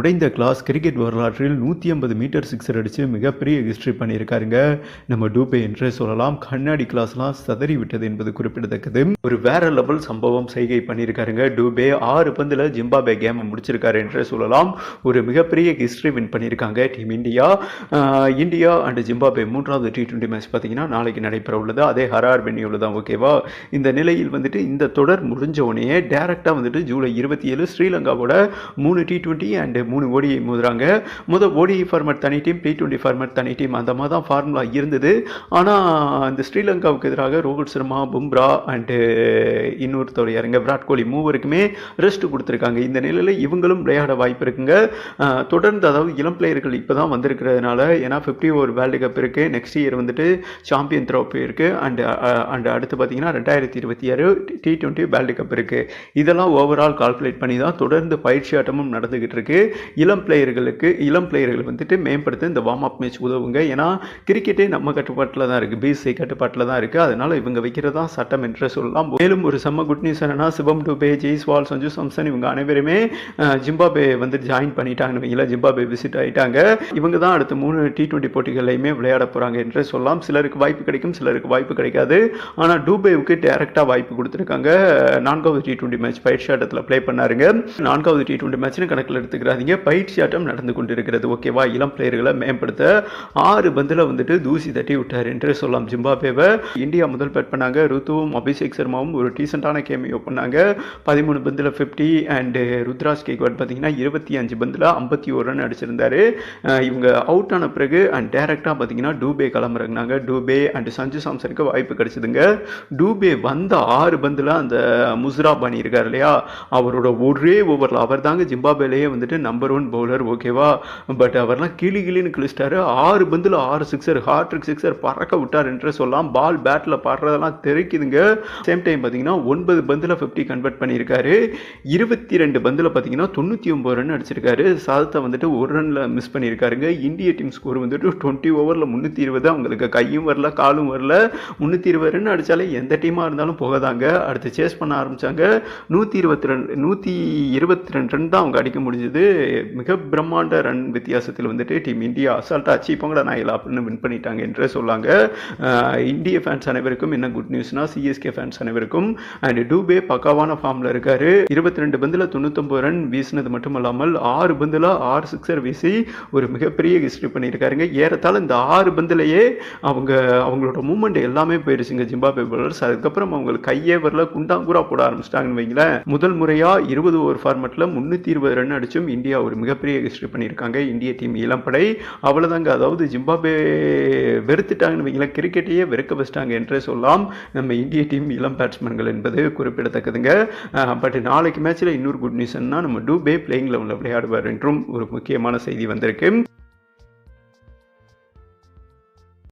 உடைந்த class cricket வரலாற்றில் நூற்றி ஐம்பது மீட்டர் சிக்ஸர் அடித்து மிகப்பெரிய ஹிஸ்ட்ரி பண்ணியிருக்காருங்க. நம்ம டூபே என்றே சொல்லலாம். கண்ணாடி கிளாஸ்லாம் சதறி விட்டது என்பது குறிப்பிடத்தக்கது. ஒரு வேற லெவல் சம்பவம் செய்கை பண்ணியிருக்காருங்க. டூபே ஆறு பந்தில் ஜிம்பாபே கேமை முடிச்சிருக்காரு என்றே சொல்லலாம். ஒரு மிகப்பெரிய ஹிஸ்ட்ரி வின் பண்ணியிருக்காங்க team India. India and Zimbabwe மூன்றாவது டி டுவெண்ட்டி மேட்ச் பார்த்தீங்கன்னா நாளைக்கு நடைபெற உள்ளது அதே ஹரார் வென்யூவில் தான் ஓகேவா இந்த நிலையில் வந்துட்டு இந்த தொடர் முடிஞ்ச உடனே டேரெக்டாக வந்துட்டு ஜூலை இருபத்தி ஏழு ஸ்ரீலங்காவோட மூணு டி டுவெண்ட்டி அண்டு மூணு ஓடியை மோதுறாங்க. முதல் ஓடிஐ ஃபார்மேட் தனி டீம் டி டுவெண்ட்டி ஃபார்மேட் தனி டீம் அந்த மாதிரி தான் ஃபார்முலா இருந்தது. ஆனால் இந்த ஸ்ரீலங்காவுக்கு எதிராக ரோஹித் சர்மா பும்ரா அண்டு இன்னொருத்தர் யாருங்க? விராட் கோலி மூவருக்குமே ரெஸ்ட் கொடுத்துருக்காங்க. இந்த நிலையில் இவங்களும் விளையாட வாய்ப்பு இருக்குங்க. தொடர்ந்து அதாவது இளம் பிளேயர்கள் இப்போ தான் வந்திருக்கிறதுனால ஏன்னா ஃபிஃப்டி ஓவர் வேர்ல்டு கப் இருக்குது நெக்ஸ்ட் இயர் வந்துட்டு சாம்பியன் த்ரோஃபி இருக்குது அண்டு அண்டு அடுத்து பார்த்தீங்கன்னா ரெண்டாயிரத்தி இருபத்தி ஆறு டி டுவெண்ட்டி வேர்ல்டு கப் இருக்குது இதெல்லாம் ஓவரால் கால்குலேட் பண்ணி தான் தொடர்ந்து பயிற்சி ஆட்டமும் நடந்துக்கிட்டு இருக்குது இளம் பிளேயர்களுக்கு இளம் பிளேயர்கள் வந்துட்டு மேம்படுத்த இந்த வார்ம் அப் மேட்ச் உதவுங்க. ஏன்னா கிரிக்கெட்டே நம்ம கட்டுப்பாட்டில் தான் இருக்குது பிசிஐ கட்டுப்பாட்டில் தான் இருக்குது அதனால் இவங்க வைக்கிறதா சட்டம் என்று சொல்லலாம். மேலும் ஒரு செம்ம குட் நியூஸ் என்னன்னா சிவம் டுபே ஜெய்ஸ்வால் சஞ்சு சாம்சன் இவங்க அனைவருமே ஜிம்பாபே வந்து ஜாயின் பண்ணிட்டாங்கன்னு வைங்களேன். ஜிம்பாபே விசிட் ஆயிட்டாங்க. இவங்க தான் அடுத்த மூணு டி டுவெண்ட்டி போட்டிகளையுமே விளையாட போகிறாங்க என்று சொல்லலாம். சிலருக்கு வாய்ப்பு கிடைக்கும் சிலருக்கு வாய்ப்பு கிடைக்காது. ஆனால் டூபேவுக்கு டேரெக்டாக வாய்ப்பு கொடுத்துருக்காங்க. நான்காவது டி டுவெண்ட்டி மேட்ச் பயிற்சி ஆட்டத்தில் ப்ளே பண்ணாருங்க. நான்காவது டி டுவெண்ட்டி மேட்ச்னு கணக்கில் எடுத்துக்கிறாதீங்க. இங்கே பயிற்சி ஆட்டம் நடந்து கொண்டு இருக்கிறது ஓகேவா இளம் பிளேயர்களை மேம்படுத்த ஆறு பந்தில் வந்துட்டு தூசி தட்டி விட்டார் என்று சொல்லலாம். ஜிம்பாபேவை இந்தியா முதல் பேட் பண்ணாங்க. ருத்துவும் அபிஷேக் சர்மாவும் ஒரு டீசெண்டான கேமியோ பண்ணாங்க. பதிமூணு பந்தில் ஃபிஃப்டி அண்டு ருத்ராஜ் கேக்வாட் பார்த்தீங்கன்னா இருபத்தி அஞ்சு பந்தில் ஐம்பத்தி ஒரு ரன் அடிச்சிருந்தார். இவங்க அவுட் ஆன பிறகு அண்ட் டேரெக்டாக பார்த்தீங்கன்னா டூபே கிளம்புறாங்க டூபே அண்ட் சஞ்சு சாம்சனுக்கு வாய்ப்பு கிடைச்சிதுங்க. டூபே வந்த ஆறு பந்தில் அந்த முஸ்ரா பாணி இருக்கார் இல்லையா? அவரோட ஒரே ஓவரில் அவர் தாங்க ஜிம்பாபேலேயே வந்துட்டு நம்ம நம்பர் ஒன் பவுலர் ஓகேவா பட் அவர்லாம் கிளி கிளின்னு கிழிச்சிட்டாரு. ஆறு பந்தில் ஆறு சிக்ஸர் ஹார்ட்ரிக் சிக்ஸர் பறக்க விட்டார் என்று சொல்லலாம் பால் பேட்டில் பாடுறதெல்லாம் தெரிக்குதுங்க. சேம் டைம் பார்த்தீங்கன்னா ஒன்பது பந்தில் ஃபிஃப்டி கன்வெர்ட் பண்ணியிருக்காரு. இருபத்தி ரெண்டு பந்தில் பார்த்தீங்கன்னா தொண்ணூற்றி ஒம்பது ரன் அடிச்சிருக்காரு. சாதத்தை வந்துட்டு ஒரு ரனில் மிஸ் பண்ணியிருக்காருங்க. இந்திய டீம் ஸ்கோர் வந்துட்டு டுவெண்ட்டி ஓவரில் முந்நூற்றி இருபது. அவங்களுக்கு கையும் வரல காலும் வரல. முந்நூற்றி இருபது ரன் அடித்தாலே எந்த டீமாக இருந்தாலும் போகாதாங்க. அடுத்து சேஸ் பண்ண ஆரம்பித்தாங்க நூற்றி இருபத்தி ரெண்டு நூற்றி இருபத்தி ரெண்டு ரன் தான் அவங்க அடிக்க முடிஞ்சது. மிக பிரம்மாண்ட ரன் வித்தியாசத்தில் வந்துட்டு டீம் இந்தியா அசால்ட்டாக அச்சீவ் பொங்கல நாயில் அப்படின்னு வின் பண்ணிட்டாங்க என்று சொல்லாங்க. இந்திய ஃபேன்ஸ் அனைவருக்கும் என்ன குட் நியூஸ்னா சிஎஸ்கே ஃபேன்ஸ் அனைவருக்கும். அண்ட் டூபே பக்காவான ஃபார்மில் இருக்கார். இருபத்தி ரெண்டு பந்தில் தொண்ணூத்தொம்பது ரன் வீசினது மட்டும் இல்லாமல் ஆறு பந்தில் ஆறு சிக்ஸர் வீசி ஒரு மிகப்பெரிய ஹிஸ்ட்ரி பண்ணியிருக்காருங்க. ஏறத்தாழ இந்த ஆறு பந்திலேயே அவங்க அவங்களோட மூமெண்ட் எல்லாமே போயிருச்சுங்க ஜிம்பாபே பவுலர்ஸ் அதுக்கப்புறம் அவங்களுக்கு கையே வரல குண்டாங்கூரா போட ஆரம்பிச்சிட்டாங்கன்னு வைங்களேன். முதல் முறையாக இருபது ஓவர் ஃபார்மெட்டில் முந்நூற்றி இருபது ரன் அடிச்சும் இந்தியா ஒரு மிகப்பெரிய ஹிஸ்ட்ரி பண்ணியிருக்காங்க. இந்திய டீம் இளம்படை அவ்வளோதாங்க அதாவது ஜிம்பாபே வெறுத்துட்டாங்கன்னு வைங்களா கிரிக்கெட்டையே வெறுக்க வச்சிட்டாங்க என்றே சொல்லலாம். நம்ம இந்திய டீம் இளம் பேட்ஸ்மேன்கள் என்பது குறிப்பிடத்தக்கதுங்க. பட் நாளைக்கு மேட்ச்சில் இன்னொரு குட் நியூஸ்னா நம்ம டூபே பிளேயிங் லெவலில் விளையாடுவார் என்றும் ஒரு முக்கியமான செய்தி வந்திருக்கு.